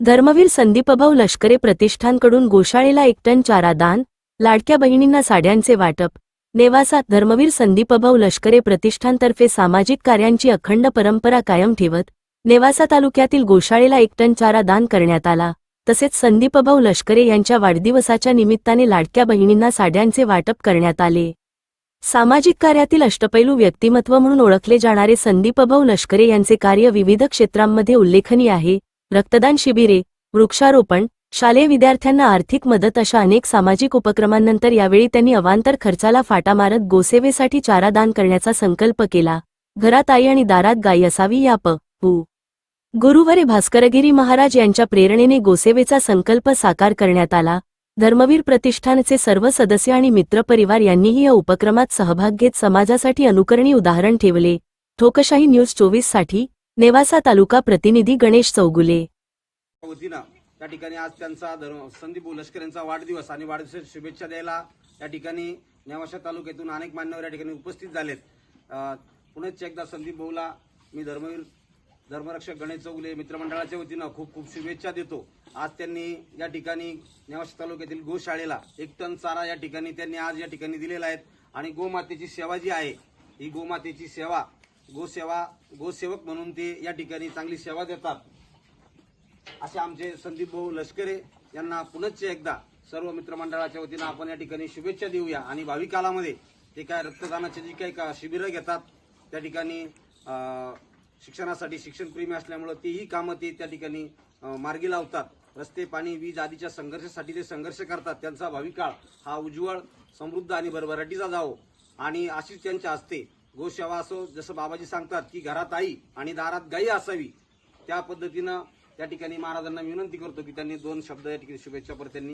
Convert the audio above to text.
धर्मवीर संदीपभाऊ लष्करे प्रतिष्ठानकडून गोशाळेला एक टन चारा दान लाडक्या बहिणींना साड्यांचे वाटप. नेवासा धर्मवीर संदीपभाऊ लष्करे प्रतिष्ठानतर्फे सामाजिक कार्यांची अखंड परंपरा कायम ठेवत नेवासा तालुक्यातील गोशाळेला एक टन चारा दान करण्यात आला. तसेच संदीपभाऊ लष्करे यांच्या वाढदिवसाच्या निमित्ताने लाडक्या बहिणींना साड्यांचे वाटप करण्यात आले. सामाजिक कार्यातील अष्टपैलू व्यक्तिमत्व म्हणून ओळखले जाणारे संदीपभाऊ लष्करे यांचे कार्य विविध क्षेत्रांमध्ये उल्लेखनीय आहे. रक्तदान शिबिरे वृक्षारोपण शालेय विद्यार्थ्यांना आर्थिक मदत अशा अनेक सामाजिक उपक्रमांनंतर यावेळी त्यांनी अवांतर खर्चाला फाटा मारत गोसेवेसाठी चारा दान करण्याचा संकल्प केला. घरात आई आणि दारात गाई असावी या प. गुरुवरे गुरुवारी भास्करगिरी महाराज यांच्या प्रेरणेने गोसेवेचा संकल्प साकार करण्यात आला. धर्मवीर प्रतिष्ठानचे सर्व सदस्य आणि मित्रपरिवार यांनीही या उपक्रमात सहभाग घेत समाजासाठी अनुकरणी उदाहरण ठेवले. ठोकशाही न्यूज चोवीससाठी नेवासा तालुका प्रतिनिधी गणेश चौगुले. वतीनं त्या ठिकाणी आज त्यांचा धर्म संदीप लष्कर यांचा वाढदिवस आणि वाढदिवसाच्या शुभेच्छा द्यायला या ठिकाणी नेवाशा तालुक्यातून अनेक मान्यवर या ठिकाणी उपस्थित झालेत. अं, पुनश्च एकदा संदीप भाऊला मी धर्मवीर धर्मरक्षक गणेश चौगुले मित्रमंडळाच्या वतीनं खूप खूप शुभेच्छा देतो. आज त्यांनी या ठिकाणी नेवाशा तालुक्यातील गोशाळेला एक टन चारा या ठिकाणी त्यांनी आज या ठिकाणी दिलेला आहे आणि गोमातेची सेवा जी आहे ही गोमातेची सेवा गोसेवा गोसेवक म्हणून ते या ठिकाणी चांगली सेवा देतात. असे आमचे संदीप भाऊ लष्करे यांना पुनश्च एकदा सर्व मित्रमंडळाच्या वतीनं आपण या ठिकाणी शुभेच्छा देऊया. आणि भावी कालामध्ये ते काय रक्तदानाचे जी काही का शिबिरं घेतात त्या ठिकाणी शिक्षणासाठी शिक्षण प्रेमी असल्यामुळं तीही कामं ते त्या ठिकाणी मार्गी लावतात. रस्ते पाणी वीज आदीच्या संघर्षासाठी ते संघर्ष करतात. त्यांचा भावी काळ हा उज्ज्वल समृद्ध आणि भरभराटीचा जावो. आणि अशीच त्यांच्या हस्ते गोसेवा असो जसं बाबाजी सांगतात की घरात आई आणि दारात गाई असावी त्या पद्धतीनं त्या ठिकाणी महाराजांना विनंती करतो की त्यांनी दोन शब्द या ठिकाणी शुभेच्छा परत त्यांनी